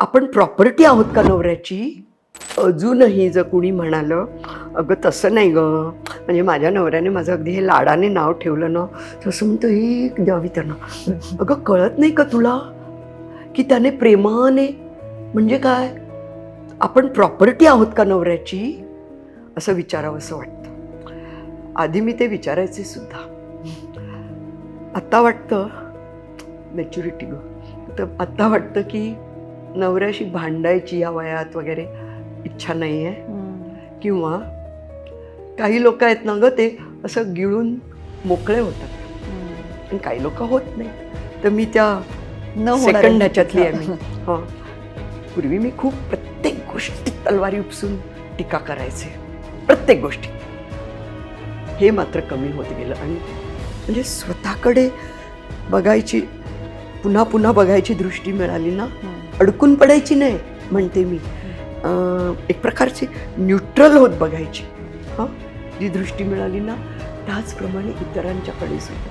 आपण प्रॉपर्टी आहोत का नवऱ्याची? अजूनही जर कुणी म्हणालं अगं तसं नाही गं. म्हणजे माझ्या नवऱ्याने माझं अगदी हे लाडाने नाव ठेवलं ना तसं म्हणतो ही द्यावी त्यांना. अगं कळत नाही का तुला? की त्याने प्रेमाने म्हणजे काय? आपण प्रॉपर्टी आहोत का नवऱ्याची? असं विचारावंसं वाटतं. आधी मी ते विचारायचे सुद्धा. आत्ता वाटतं मॅच्युरिटी ग. तर आत्ता वाटतं की नवऱ्याशी भांडायची या वयात वगैरे इच्छा नाही आहे किंवा काही लोक आहेत ना ग ते असं गिळून मोकळे होतात. आणि काही लोक होत नाही. तर मी त्या न सेकंड. ह्याच्यातली आहे मी. हां. पूर्वी मी खूप प्रत्येक गोष्टी तलवारी उपसून टीका करायचे. प्रत्येक गोष्टी. हे मात्र कमी होत गेलं. आणि म्हणजे स्वतःकडे बघायची पुन्हा पुन्हा बघायची दृष्टी मिळाली ना. अडकून पडायची नाही म्हणते मी. एक प्रकारची न्यूट्रल होत बघायची. हां? जी दृष्टी मिळाली ना त्याचप्रमाणे इतरांच्याकडे सुद्धा.